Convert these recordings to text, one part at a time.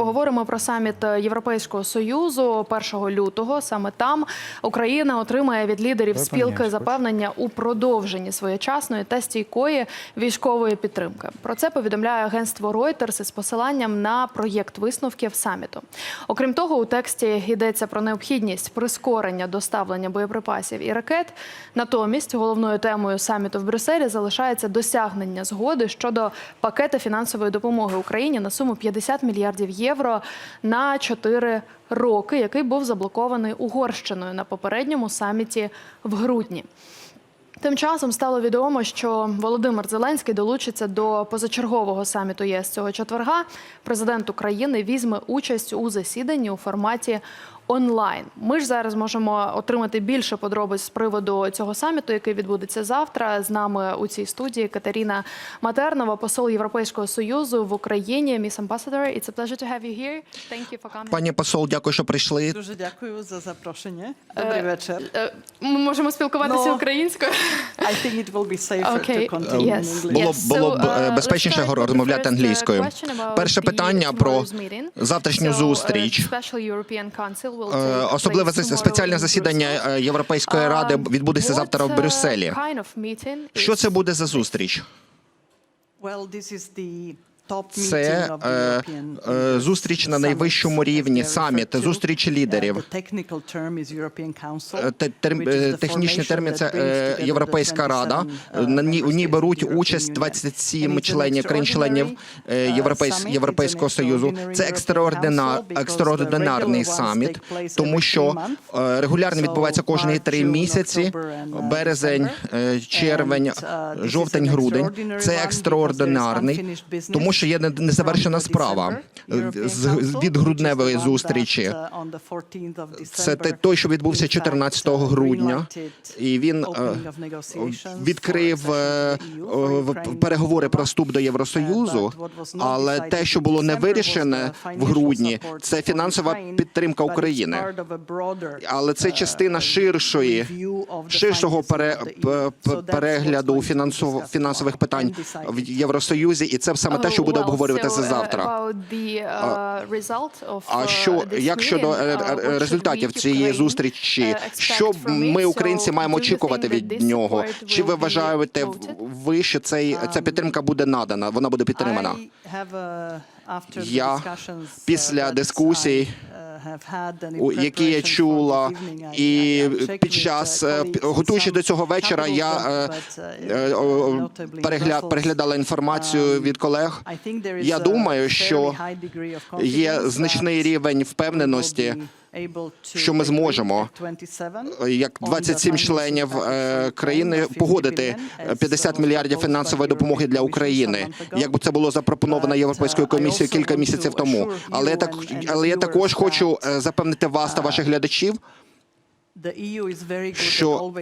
Поговоримо про саміт Європейського союзу 1 лютого. Саме там Україна отримає від лідерів спілки запевнення у продовженні своєчасної та стійкої військової підтримки. Про це повідомляє агентство Reuters із посиланням на проєкт висновків саміту. Окрім того, у тексті йдеться про необхідність прискорення доставлення боєприпасів і ракет. Натомість головною темою саміту в Брюсселі залишається досягнення згоди щодо пакета фінансової допомоги Україні на суму 50 мільярдів євро на 4 роки, який був заблокований Угорщиною на попередньому саміті в грудні. Тим часом стало відомо, що Володимир Зеленський долучиться до позачергового саміту ЄС цього четверга. Президент України візьме участь у засіданні у форматі онлайн. Ми ж зараз можемо отримати більше подробиць з приводу цього саміту, який відбудеться завтра. З нами у цій студії Катерина Матернова, посол Європейського союзу в Україні. Міс Ambassador, it's a pleasure to have you here. Thank you for coming. Пані посол, дякую, що прийшли. Дуже дякую за запрошення. Добрий вечір. Е, Ми можемо спілкуватися Ну, українською. I think it will be safer Okay, to continue yes. in English. Було було б е, uh, безпечніше розмовляти uh, англійською. Перше питання про завтрашню So, uh, зустріч. special European Council Е, Особливе зас- tomorrow спеціальне засідання е, Європейської ради Uh, відбудеться завтра в Брюсселі. Що це буде за зустріч? Це е, е, зустріч на найвищому рівні, саміт, зустріч Uh, лідерів. Е, е, Технічний термін це е, Європейська рада. 27, На uh, ній- У ній беруть участь Union. 27 And it's an членів країн-членів е, uh, Європейського союзу. Це екстраординар, екстраординарний саміт, тому що е, регулярно відбувається кожні три місяці. Uh, Березень, е, червень, uh, жовтень, грудень. Це екстраординарний, тому що є не- незавершена справа від грудневої зустрічі. that, uh, on the 14th of Це той, що відбувся in fact, 14 uh, грудня, і він е, відкрив е, е, переговори про вступ до Євросоюзу. Uh, Але те, що було не вирішене в грудні, це фінансова підтримка України. Але це uh, частина ширшої ширшого пере, перегляду фінансових питань в Євросоюзі, і це саме те, що буде Oh, well, обговорюватися uh, завтра. of, А uh, що як щодо е, uh, е, результатів цієї зустрічі? Що ми, українці, маємо очікувати від нього? Чи ви вважаєте ви, що цей ця підтримка буде надана? Вона буде підтримана? Uh, Я uh, після дискусій, uh, які я чула, і під час uh, е, готуючи до цього вечора, я е, uh, е, переглядала інформацію від колег. Я думаю, що є значний рівень впевненості, що ми зможемо, 27 як on the 27 членів е, країни Ukraine of 50 погодити billion, 50 мільярдів фінансової допомоги для України, як би це було запропоновано Європейською uh, комісією кілька місяців тому. Але я так, але я також хочу е, запевнити вас та ваших глядачів, що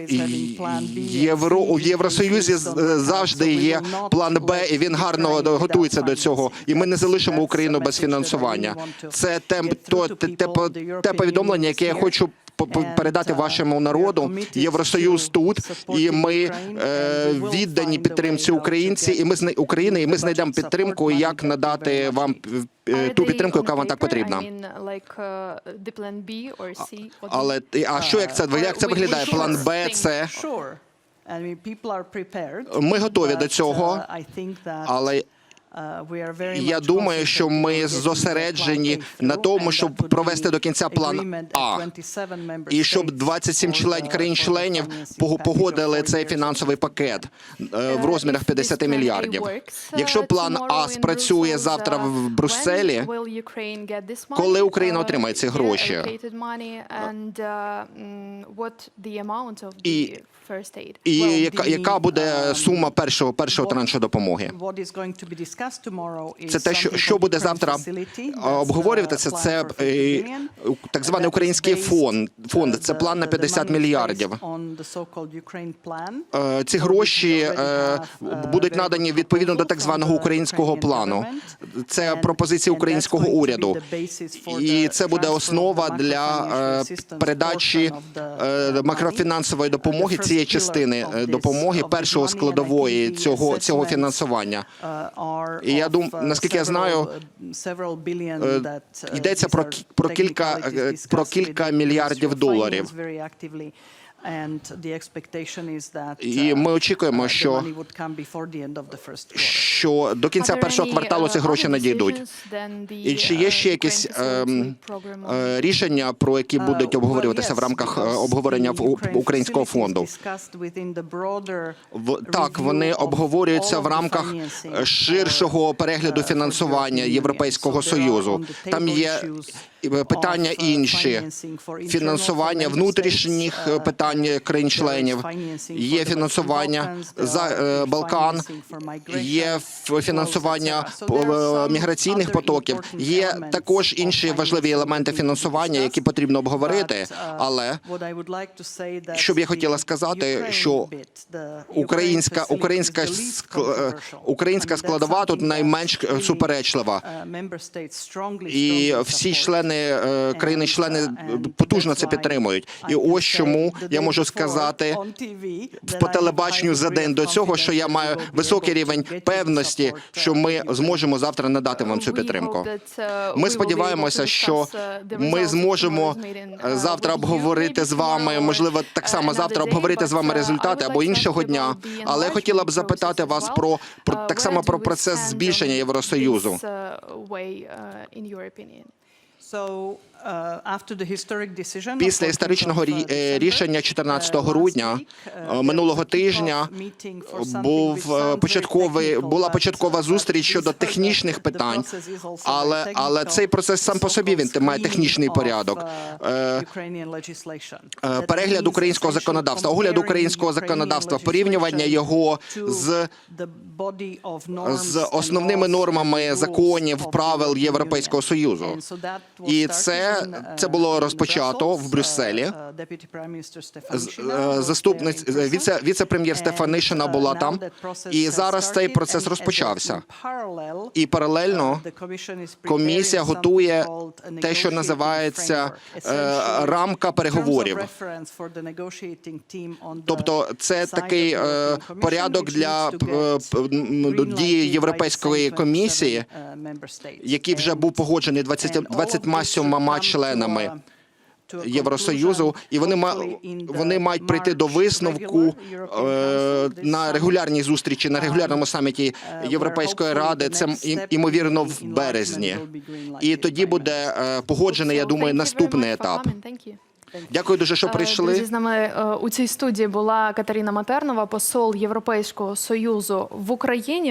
Євро у Євросоюзі завжди є план Б, і він гарно готується до цього. І ми не залишимо Україну без фінансування. Це те, те, те, повідомлення, яке я хочу передати uh, вашому народу. Євросоюз тут, і ми е, віддані підтримці українці, і ми зна- get України, і ми знайдемо підтримку, як надати вам е, ту підтримку, яка вам так потрібна. Uh, Але а що як це як це виглядає? План Б, prepared, Ми готові до цього, uh, але uh, Я думаю, що ми зосереджені на тому, щоб провести до кінця план А. at 27 member І щоб states 27 for член країн-членів погодили цей фінансовий пакет е, в Е, розмірах if this 50 plan A мільярдів. Якщо uh, план А спрацює завтра uh, в Брюсселі, коли Україна Uh, отримає ці гроші? uh, mm, І- і яка, яка буде um, сума першого першого траншу допомоги? Це те, що, що буде завтра е, обговорюватися. Це for 50 е, так званий український фонд. Фонд uh, це план на the 50 мільярдів. Е, Ці гроші е, будуть надані відповідно до так званого українського плану. Це пропозиції українського уряду. І це буде основа для передачі макрофінансової допомоги цієї частини допомоги першого складової цього цього фінансування. І я of, дум- uh, наскільки я знаю, uh, е, uh, йдеться про про кілька, е, про кілька мільярдів доларів. Finance very actively. And the expectation is that, І uh, ми очікуємо, uh, the що- money would come before the end of the first quarter. що до кінця першого кварталу ці гроші надійдуть. І чи є ще якісь ем, е, рішення, про які будуть Uh, обговорюватися в рамках е, обговорення в українського фонду? В так вони of обговорюються в of the рамках е, ширшого перегляду uh, фінансування. Європейського Союзу. Там є е, питання of, uh, інші фінансування внутрішніх states, е, uh, питань країн-членів. Є фінансування за е, Балкан, є фінансування е, міграційних потоків. Є також інші важливі елементи фінансування, які потрібно обговорити. Uh, Але що б я хотіла сказати, що українська українська е, українська складова тут найменш е, суперечлива. uh, І всі члени е, країни-члени uh, потужно це підтримують. І ось чому the я можу сказати по телебаченню за день до цього, що я маю високий рівень певності, що ми зможемо завтра надати вам цю підтримку. Ми сподіваємося, що ми зможемо е, завтра обговорити з вами, можливо, так само завтра обговорити з вами результати або іншого дня. Але я хотіла б запитати вас про, про так само про процес збільшення Євросоюзу. So, uh, Після 14th історичного uh, е, рішення uh, 14 last грудня uh, е, минулого тижня був е, початковий була початкова uh, зустріч щодо uh, технічних питань. Але але цей процес сам по собі він має технічний порядок. Е, uh. Е, Перегляд українського законодавства, огляд українського законодавства, порівнювання його з з основними нормами законів, правил Європейського. Союзу. І started це uh, було розпочато в. Брюсселі. Uh, uh, е, Заступниць віце віце-прем'єр Стефанишина uh, була там. І зараз цей процес розпочався. І паралельно uh, комісія готує те, що називається е, рамка переговорів. Тобто це такий е, порядок для дії Європейської 27, комісії, uh. Який вже був погоджений 20, and all of this should 27 членами. Євросоюзу, і вони вони мають прийти до висновку е, на регулярній зустрічі, на регулярному саміті Uh, Європейської ради. Це імовірно в березні. І тоді буде е, погоджений, я думаю, наступний етап. Дякую дуже, що Е, Друзі, прийшли. з нами е, у цій студії була Катерина Матернова, посол Європейського союзу в Україні.